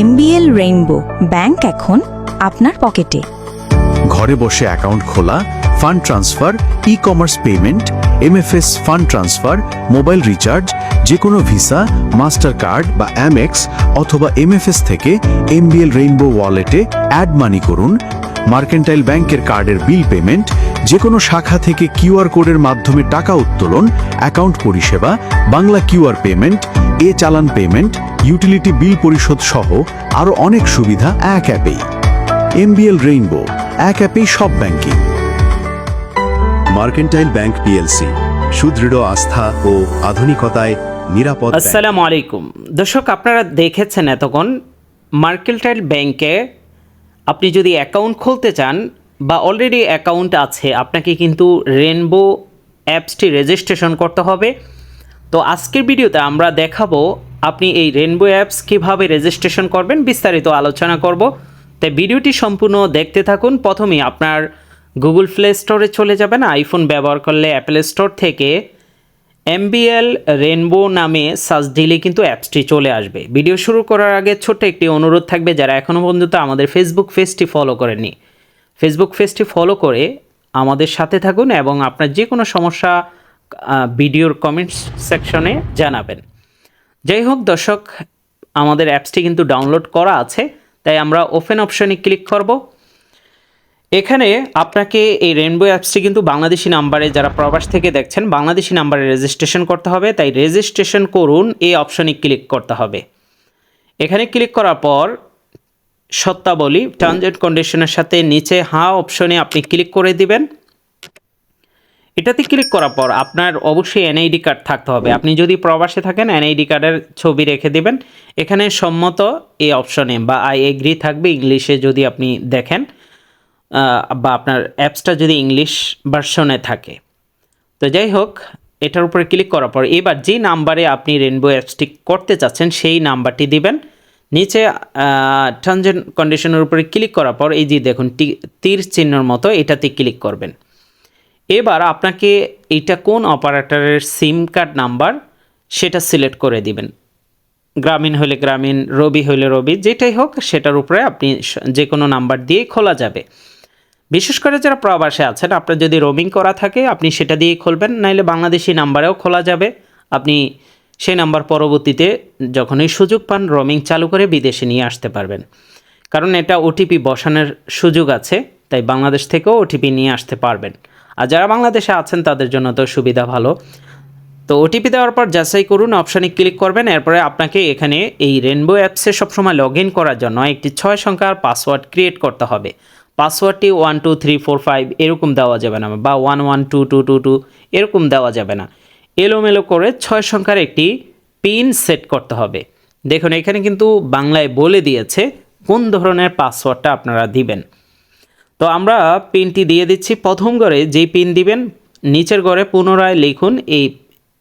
MBL rainbow bank এখন আপনার পকেটে। ঘরে বসে অ্যাকাউন্ট খোলা, fund transfer e commerce payment MFS fund transfer, mobile recharge যে কোনো ভিসা, মাস্টার কার্ড বা অ্যামেক্স অথবা এমএফএস থেকে এমবিএল রেইনবো ওয়ালেটে অ্যাড মানি করুন মার্কেন্টাইল ব্যাংকের কার্ডের বিল পেমেন্ট যে কোনো শাখা থেকে কিউআর কোডের মাধ্যমে টাকা উত্তোলন, অ্যাকাউন্ট পরিষেবা, বাংলা কিউআর পেমেন্ট, এ চালান পেমেন্ট, ইউটিলিটি বিল পরিশোধ সহ আরও অনেক সুবিধা এক অ্যাপেই। এমবিএল রেইনবো, এক অ্যাপেই সব ব্যাংকিং। মার্কেন্টাইল ব্যাংক পিএলসি, সুদৃঢ় আস্থা ও আধুনিকতায় নিরাপদ। আসসালামু আলাইকুম। দর্শক, আপনারা দেখেছেন এতক্ষণ মার্কেন্টাইল ব্যাংকে আপনি যদি অ্যাকাউন্ট খুলতে চান বা অলরেডি অ্যাকাউন্ট আছে, আপনাকে কিন্তু রেনবো অ্যাপসটি রেজিস্ট্রেশন করতে হবে। তো আজকের ভিডিওতে আমরা দেখাবো আপনি এই রেনবো অ্যাপস কীভাবে রেজিস্ট্রেশন করবেন, বিস্তারিত আলোচনা করব। তাই ভিডিওটি সম্পূর্ণ দেখতে থাকুন। প্রথমেই আপনার গুগল প্লে স্টোরে চলে যাবেন। আইফোন ব্যবহার করলে অ্যাপেল স্টোর থেকে এমবিএল রেনবো নামে সার্চ দিলে কিন্তু অ্যাপসটি চলে আসবে। ভিডিও শুরু করার আগে ছোট্ট একটি অনুরোধ থাকবে, যারা এখনও পর্যন্ত আমাদের ফেসবুক পেজটি ফলো করেননি। ফেসবুক পেজটি ফলো করে আমাদের সাথে থাকুন এবং আপনার যে কোনো সমস্যা ভিডিওর কমেন্টস সেকশনে জানাবেন। যাই হোক দর্শক, আমাদের অ্যাপসটি কিন্তু ডাউনলোড করা আছে, তাই আমরা ওপেন অপশনে ক্লিক করব। এখানে আপনাকে এই রেনবো অ্যাপসটি কিন্তু বাংলাদেশি নাম্বারে যারা প্রবাস থেকে দেখছেন, বাংলাদেশি নাম্বারে রেজিস্ট্রেশন করতে হবে। তাই রেজিস্ট্রেশন করুন, এই অপশনে ক্লিক করতে হবে। এখানে ক্লিক করার পর সত্তাবলী টার্মস অ্যান্ড কন্ডিশনের সাথে নিচে হা অপশনে আপনি ক্লিক করে দিবেন। এটাতে ক্লিক করার পর আপনার অবশ্যই এনআইডি কার্ড থাকতে হবে। আপনি যদি প্রবাসে থাকেন এনআইডি কার্ডের ছবি রেখে দিবেন। এখানে সম্মত এই অপশনে বা আই এগ্রি থাকবে ইংলিশে যদি আপনি দেখেন। বা আপনার অ্যাপসটা যদি ইংলিশ ভার্সনে থাকে। তো যাই হোক, এটার উপরে ক্লিক করার পর এবার যে নাম্বারে আপনি রেনবো অ্যাপসটি করতে চাচ্ছেন, সেই নাম্বারটি দিবেন। নিচে টার্মস অ্যান্ড কন্ডিশনের উপরে ক্লিক করার পর এই যে দেখুন তীর চিহ্নর মতো এটাতে ক্লিক করবেন। এবার আপনাকে এইটা কোন অপারেটরের সিম কার্ড নাম্বার সেটা সিলেক্ট করে দিবেন। গ্রামীণ হলে গ্রামীণ, রবি হলে রবি, যেটাই হোক, সেটার উপরে আপনি যে কোনো নাম্বার দিয়েই খোলা যাবে। বিশেষ করে যারা প্রবাসে আছেন, আপনার যদি রোমিং করা থাকে, আপনি সেটা দিয়েই খুলবেন, নাইলে বাংলাদেশি নাম্বারেও খোলা যাবে। আপনি সেই নাম্বার পরবর্তীতে যখনই সুযোগ পান রোমিং চালু করে বিদেশে নিয়ে আসতে পারবেন। কারণ এটা ওটিপি বসানোর সুযোগ আছে, তাই বাংলাদেশ থেকেও ওটিপি নিয়ে আসতে পারবেন। আর যারা বাংলাদেশে আছেন, তাদের জন্য তো সুবিধা ভালো। তো ওটিপি দেওয়ার পর যাচাই করুন, অপশানে ক্লিক করবেন, এরপরে আপনাকে এখানে এই রেনবো অ্যাপসে সবসময় লগ ইন করার জন্য একটি ছয় সংখ্যার পাসওয়ার্ড ক্রিয়েট করতে হবে। পাসওয়ার্ডটি one, two, three, four, five এরকম দেওয়া যাবে না, বা one one, two two two two এরকম দেওয়া যাবে না। এলোমেলো করে ছয় সংখ্যার একটি পিন সেট করতে হবে। দেখুন, এখানে কিন্তু বাংলায় বলে দিয়েছে কোন ধরনের পাসওয়ার্ডটা আপনারা দিবেন। তো আমরা পিনটি দিয়ে দিচ্ছি। প্রথম ঘরে যেই পিন দিবেন, নিচের ঘরে পুনরায় লিখুন এই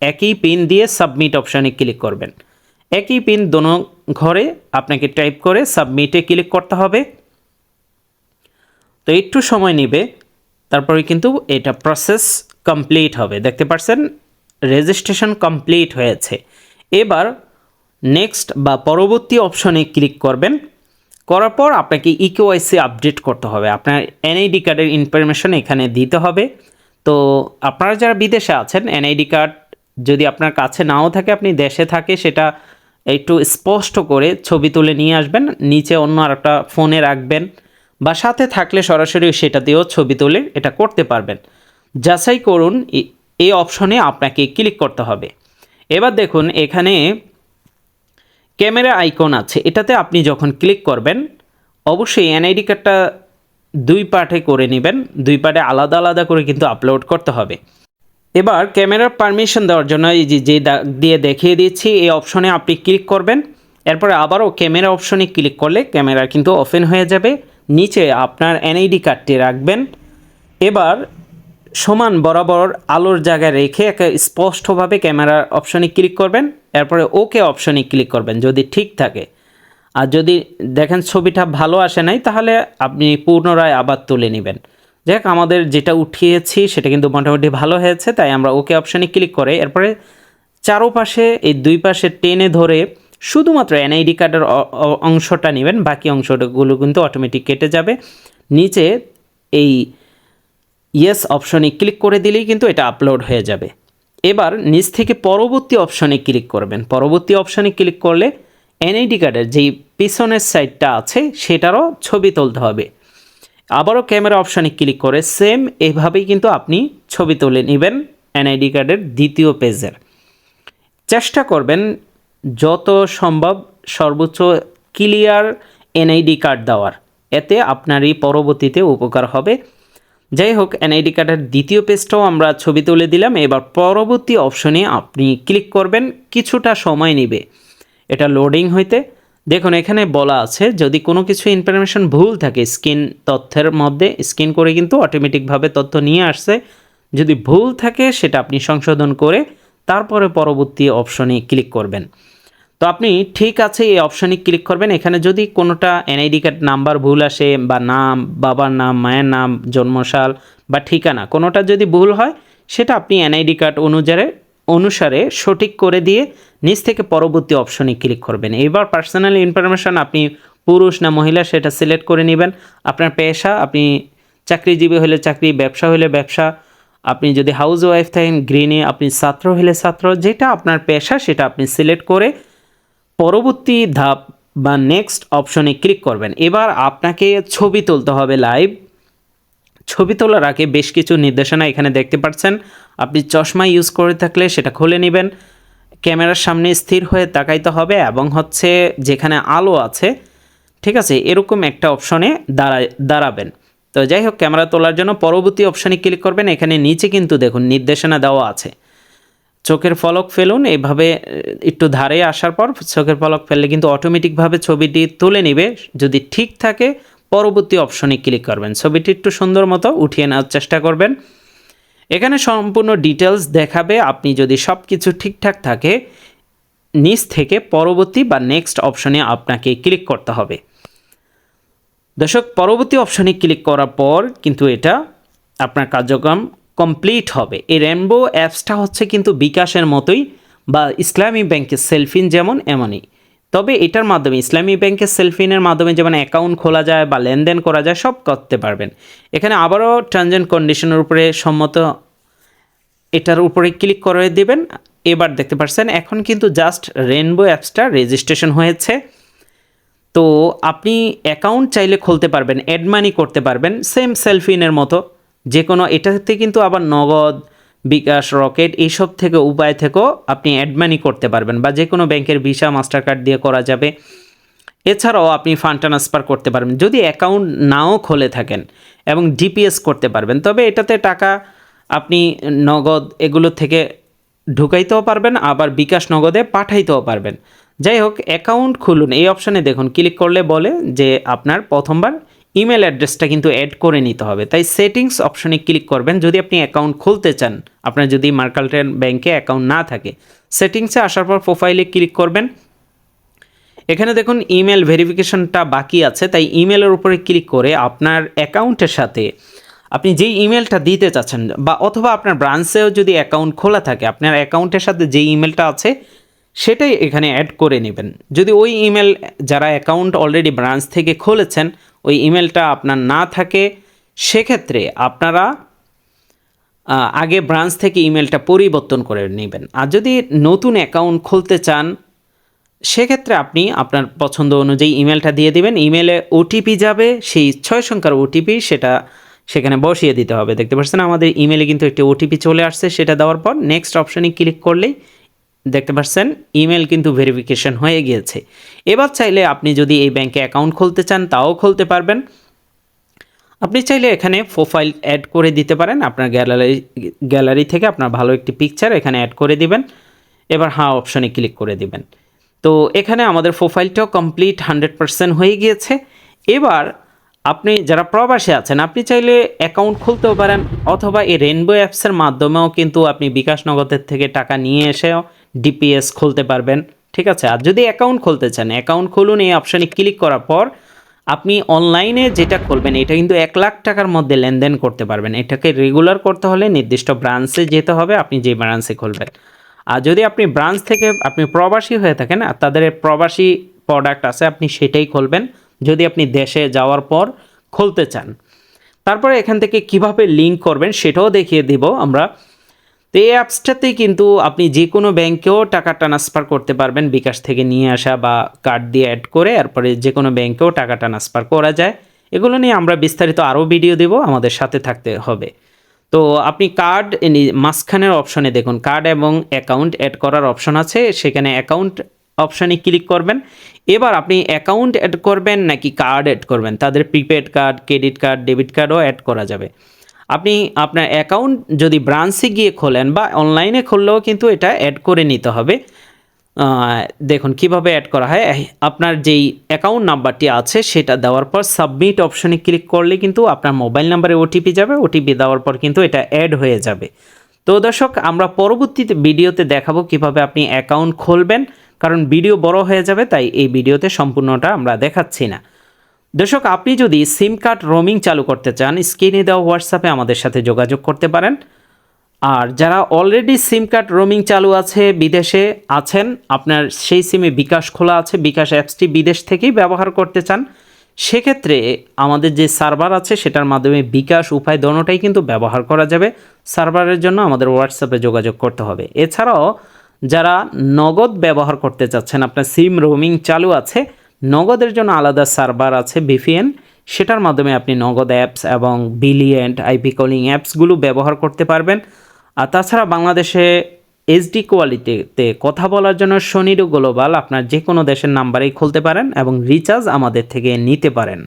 একই পিন দিয়ে সাবমিট অপশানে ক্লিক করবেন। একই পিন দোনো ঘরে আপনাকে টাইপ করে সাবমিটে ক্লিক করতে হবে। তো একটু সময় নেবে, তারপরে কিন্তু এটা প্রসেস কমপ্লিট হবে। দেখতে পাচ্ছেন রেজিস্ট্রেশন কমপ্লিট হয়েছে। এবার নেক্সট বা পরবর্তী অপশনে ক্লিক করবেন। করার পর আপনাকে ইকেওয়াইসি আপডেট করতে হবে। আপনার এনআইডি কার্ডের ইনফরমেশন এখানে দিতে হবে। তো আপনারা যারা বিদেশে আছেন এনআইডি কার্ড যদি আপনার কাছে নাও থাকে, আপনি দেশে থাকে, সেটা একটু স্পষ্ট করে ছবি তুলে নিয়ে আসবেন। নিচে অন্য আরেকটা ফোনে রাখবেন। বা সাথে থাকলে সরাসরি সেটা দিয়েও ছবি তুলে এটা করতে পারবেন। যাচাই করুন এই অপশনে আপনাকে ক্লিক করতে হবে। এবার দেখুন, এখানে ক্যামেরা আইকন আছে। এটাতে আপনি যখন ক্লিক করবেন, অবশ্যই এনআইডি কার্ডটা দুই পার্টে করে নেবেন। দুই পার্টে আলাদা আলাদা করে কিন্তু আপলোড করতে হবে। এবার ক্যামেরার পারমিশন দেওয়ার জন্য এই যে যে দিয়ে দেখিয়ে দিচ্ছি, এই অপশনে আপনি ক্লিক করবেন। এরপরে আবারও ক্যামেরা অপশনে ক্লিক করলে ক্যামেরা কিন্তু ওপেন হয়ে যাবে। নিচে আপনার এনআইডি কার্ডটি রাখবেন। এবার সমান বরাবর আলোর জায়গায় রেখে একে স্পষ্টভাবে ক্যামেরার অপশনে ক্লিক করবেন। এরপরে ওকে অপশনে ক্লিক করবেন, যদি ঠিক থাকে। আর যদি দেখেন ছবিটা ভালো আসে নাই, তাহলে আপনি পুনরায় আবার তুলে নেবেন। যাক আমাদের যেটা উঠিয়েছি, সেটা কিন্তু মোটামুটি ভালো হয়েছে, তাই আমরা ওকে অপশনে ক্লিক করে এরপরে চারোপাশে, এই দুই পাশে টেনে ধরে শুধুমাত্র এনআইডি কার্ডের অংশটা নেবেন, বাকি অংশগুলো কিন্তু অটোমেটিক কেটে যাবে। নিচে এই ইয়েস অপশনে ক্লিক করে দিলেই কিন্তু এটা আপলোড হয়ে যাবে। এবার নিচ থেকে পরবর্তী অপশনে ক্লিক করবেন। পরবর্তী অপশনে ক্লিক করলে এনআইডি কার্ডের যেই পিছনের সাইডটা আছে, সেটারও ছবি তুলতে হবে। আবারও ক্যামেরা অপশানে ক্লিক করে সেম এভাবেই কিন্তু আপনি ছবি তুলে নেবেন এনআইডি কার্ডের দ্বিতীয় পেজের চেষ্টা করবেন যত সম্ভব সর্বোচ্চ ক্লিয়ার এনআইডি কার্ড দেওয়ার। এতে আপনারই পরবর্তীতে উপকার হবে। যাই হোক, এনআইডি কার্ডের দ্বিতীয় পেজটাও আমরা ছবি তুলে দিলাম। এবার পরবর্তী অপশনে আপনি ক্লিক করবেন, কিছুটা সময় নেবে। এটা লোডিং হইতে। দেখুন, এখানে বলা আছে, যদি কোনো কিছু ইনফরমেশন ভুল থাকে, স্ক্রিন তথ্যের মধ্যে, স্ক্রিন করে কিন্তু অটোমেটিকভাবে তথ্য নিয়ে আসছে। যদি ভুল থাকে, সেটা আপনি সংশোধন করে তারপরে পরবর্তী অপশনে ক্লিক করবেন। তো আপনি ঠিক আছে এই অপশনে ক্লিক করবেন। এখানে যদি কোনোটা এনআইডি কার্ড নাম্বার ভুল আসে বা নাম, বাবার নাম, মায়ের নাম, জন্মসাল বা ঠিকানা, কোনোটা যদি ভুল হয়, সেটা আপনি এনআইডি কার্ড অনুযায়ী অনুসারে সঠিক করে দিয়ে নিচ থেকে পরবর্তী অপশনে ক্লিক করবেন। এবার পার্সোনাল ইনফরমেশন আপনি পুরুষ না মহিলা, সেটা সিলেক্ট করে নেবেন। আপনার পেশা, আপনি চাকরিজীবী হলে চাকরি, ব্যবসা হলে ব্যবসা, আপনি যদি হাউস ওয়াইফ থাকেন গ্রিনে আপনি ছাত্র হলে ছাত্র, যেটা আপনার পেশা, সেটা আপনি সিলেক্ট করে পরবর্তী ধাপ বা নেক্সট অপশনে ক্লিক করবেন। এবার আপনাকে ছবি তুলতে হবে লাইভ ছবি তোলার আগে বেশ কিছু নির্দেশনা এখানে দেখতে পাচ্ছেন। আপনি চশমা ইউজ করে থাকলে সেটা খুলে নেবেন। ক্যামেরার সামনে স্থির হয়ে তাকাইতে হবে এবং হচ্ছে যেখানে আলো আছে, ঠিক আছে, এরকম একটা অপশনে দাঁড়ায় দাঁড়াবেন। তো যাই হোক, ক্যামেরা তোলার জন্য পরবর্তী অপশনে ক্লিক করবেন। এখানে নিচে কিন্তু দেখুন, নির্দেশনা দেওয়া আছে। চোখের ফলক ফেলুন এইভাবে আহ, একটু ধারে আসার পর চোখের ফলক ফেললে কিন্তু অটোমেটিকভাবে ছবিটি তুলে নেবে। যদি ঠিক থাকে পরবর্তী অপশনে ক্লিক করবেন। ছবিটি একটু সুন্দর মতো উঠিয়ে নেওয়ার চেষ্টা করবেন। এখানে সম্পূর্ণ ডিটেলস দেখাবে। আপনি যদি সব কিছু ঠিকঠাক থাকে নিচ থেকে পরবর্তী বা নেক্সট অপশনে আপনাকে ক্লিক করতে হবে। দর্শক পরবর্তী অপশনে ক্লিক করার পর কিন্তু এটা আপনার কার্যক্রম কমপ্লিট হবে। এই রেনবো অ্যাপসটা হচ্ছে কিন্তু বিকাশের মতোই বা ইসলামী ব্যাংকের সেলফিন যেমন এমনই। তবে এটার মাধ্যমে, ইসলামী ব্যাংকের সেলফিনের মাধ্যমে যেমন অ্যাকাউন্ট খোলা যায় বা লেনদেন করা যায়, সব করতে পারবেন। এখানে আবারও অ্যান্ড কন্ডিশনের উপরে সম্মত এটার উপরে ক্লিক করে দেবেন। এবার দেখতে পাচ্ছেন, এখন কিন্তু জাস্ট রেনবো অ্যাপসটা রেজিস্ট্রেশন হয়েছে। তো আপনি অ্যাকাউন্ট চাইলে খুলতে পারবেন অ্যাড মানি করতে পারবেন সেম সেলফিনের মতো। যে কোনো এটাতে কিন্তু আবার নগদ, বিকাশ, রকেট এইসব থেকে উপায় থেকেও আপনি অ্যাডমানি করতে পারবেন বা যে কোনো ব্যাংকের ভিসা মাস্টার কার্ড দিয়ে করা যাবে। এছাড়াও আপনি ফান্ড ট্রান্সফার করতে পারবেন। যদি অ্যাকাউন্ট নাও খুলে থাকেন এবং ডিপিএস করতে পারবেন, তবে এটাতে টাকা আপনি নগদ এগুলো থেকে ঢুকাইতেও পারবেন, আবার বিকাশ নগদে পাঠাইতেও পারবেন। যাই হোক অ্যাকাউন্ট খুলুন। এই অপশানে দেখুন ক্লিক করলে বলে যে আপনার প্রথমবার ইমেল অ্যাড্রেসটা কিন্তু অ্যাড করে নিতে হবে। তাই সেটিংস অপশনে ক্লিক করবেন। যদি আপনি অ্যাকাউন্ট খুলতে চান, আপনার যদি মার্কালটেন ব্যাংকে অ্যাকাউন্ট না থাকে সেটিংসে আসার পর প্রোফাইলে ক্লিক করবেন। এখানে দেখুন ইমেল ভেরিফিকেশনটা বাকি আছে। তাই ইমেলের উপরে ক্লিক করে আপনার অ্যাকাউন্টের সাথে আপনি যেই ইমেলটা দিতে চাচ্ছেন বা অথবা আপনার ব্রাঞ্চেও যদি অ্যাকাউন্ট খোলা থাকে, আপনার অ্যাকাউন্টের সাথে যেই ইমেলটা আছে সেটাই এখানে অ্যাড করে নেবেন। যদি ওই ইমেল যারা অ্যাকাউন্ট অলরেডি ব্রাঞ্চ থেকে খুলেছেন, ওই ইমেলটা আপনার না থাকে, সেক্ষেত্রে আপনারা আগে ব্রাঞ্চ থেকে ইমেলটা পরিবর্তন করে নেবেন। আর যদি নতুন অ্যাকাউন্ট খুলতে চান, সেক্ষেত্রে আপনি আপনার পছন্দ অনুযায়ী ইমেলটা দিয়ে দিবেন। ইমেলে ওটিপি যাবে, সেই ছয় সংখ্যার ওটিপি সেটা সেখানে বসিয়ে দিতে হবে। দেখতে পাচ্ছেন, আমাদের ইমেলে কিন্তু একটি ওটিপি চলে আসছে, সেটা দেওয়ার পর নেক্সট অপশানে ক্লিক করলেই দেখতে পাচ্ছেন ইমেল কিন্তু ভেরিফিকেশন হয়ে গিয়েছে। এবার চাইলে আপনি যদি এই ব্যাংকে অ্যাকাউন্ট খুলতে চান, তাও খুলতে পারবেন। আপনি চাইলে এখানে প্রোফাইল অ্যাড করে দিতে পারেন। আপনার গ্যালারি গ্যালারি থেকে আপনার ভালো একটি পিকচার এখানে অ্যাড করে দিবেন। এবার হ্যাঁ অপশনে ক্লিক করে দিবেন। তো এখানে আমাদের প্রোফাইলটাও কমপ্লিট হান্ড্রেড পারসেন্ট হয়ে গিয়েছে। এবার আপনি যারা প্রবাসী আছেন, আপনি চাইলে অ্যাকাউন্ট খুলতেও পারেন, অথবা এই রেনবো অ্যাপসের মাধ্যমেও কিন্তু আপনি বিকাশ নগদের থেকে টাকা নিয়ে এসেও ডিপিএস খুলতে পারবেন, ঠিক আছে? আর যদি অ্যাকাউন্ট খুলতে চান অ্যাকাউন্ট খুলুন, এই অপশানে ক্লিক করার পর আপনি অনলাইনে যেটা খুলবেন, এটা কিন্তু এক লাখ টাকার মধ্যে লেনদেন করতে পারবেন। এটাকে রেগুলার করতে হলে নির্দিষ্ট ব্রাঞ্চে যেতে হবে, আপনি যে ব্রাঞ্চে খুলবেন। আর যদি আপনি ব্রাঞ্চ থেকে, আপনি প্রবাসী হয়ে থাকেন, আর তাদের প্রবাসী প্রোডাক্ট আছে, আপনি সেটাই খুলবেন। যদি আপনি দেশে যাওয়ার পর খুলতে চান, তারপরে এখান থেকে কীভাবে লিঙ্ক করবেন, সেটাও দেখিয়ে দিব আমরা। তো এই অ্যাপসটাতেই কিন্তু আপনি যে কোনো ব্যাংকেও টাকা ট্রান্সফার করতে পারবেন। বিকাশ থেকে নিয়ে আসা বা কার্ড দিয়ে অ্যাড করে তারপরে যে কোনো ব্যাংকেও টাকা ট্রান্সফার করা যায়। এগুলো নিয়ে আমরা বিস্তারিত আরও ভিডিও দেব, আমাদের সাথে থাকতে হবে। তো আপনি কার্ড মাঝখানের অপশনে দেখুন কার্ড এবং অ্যাকাউন্ট অ্যাড করার অপশন আছে। সেখানে অ্যাকাউন্ট অপশানে ক্লিক করবেন। এবার আপনি অ্যাকাউন্ট অ্যাড করবেন নাকি কার্ড অ্যাড করবেন? তাদের prepaid card credit card debit কার্ডও অ্যাড করা যাবে। আপনি আপনার অ্যাকাউন্ট যদি ব্রাঞ্চে গিয়ে খোলেন বা অনলাইনে খুললেও কিন্তু এটা অ্যাড করে নিতে হবে। দেখুন, কীভাবে অ্যাড করা হয়? আপনার যেই অ্যাকাউন্ট নাম্বারটি আছে, সেটা দেওয়ার পর সাবমিট অপশনে ক্লিক করলে কিন্তু আপনার মোবাইল নাম্বারে ওটিপি যাবে। ওটিপি দেওয়ার পর কিন্তু এটা অ্যাড হয়ে যাবে। তো দর্শক, আমরা পরবর্তীতে ভিডিওতে দেখাবো কীভাবে আপনি অ্যাকাউন্ট খুলবেন। কারণ ভিডিও বড় হয়ে যাবে, তাই এই ভিডিওতে সম্পূর্ণটা আমরা দেখাচ্ছি না। দর্শক, আপনি যদি সিম কার্ড রোমিং চালু করতে চান, স্ক্রিনে দেওয়া হোয়াটসঅ্যাপে আমাদের সাথে যোগাযোগ করতে পারেন। আর যারা অলরেডি সিম কার্ড রোমিং চালু আছে, বিদেশে আছেন, আপনার সেই সিমে বিকাশ খোলা আছে, বিকাশ অ্যাপসটি বিদেশ থেকেই ব্যবহার করতে চান, সেক্ষেত্রে আমাদের যে সার্ভার আছে, সেটার মাধ্যমে বিকাশ উপায় দোনোটাই কিন্তু ব্যবহার করা যাবে। সার্ভারের জন্য আমাদের হোয়াটসঅ্যাপে যোগাযোগ করতে হবে। এছাড়াও, যারা নগদ ব্যবহার করতে চাচ্ছেন, আপনার সিম রোমিং চালু আছে নগদের জন্য আলাদা সার্ভার আছে বিফিএন সেটার মাধ্যমে আপনি নগদ অ্যাপস এবং বিলিয়েন্ট আইপি কলিং অ্যাপসগুলো ব্যবহার করতে পারবেন। আর তাছাড়া বাংলাদেশে এইচডি কোয়ালিটিতে কথা বলার জন্য সনিরো গ্লোবাল। আপনার যে কোনো দেশের নাম্বারেই খুলতে পারেন এবং রিচার্জ আমাদের থেকে নিতে পারেন।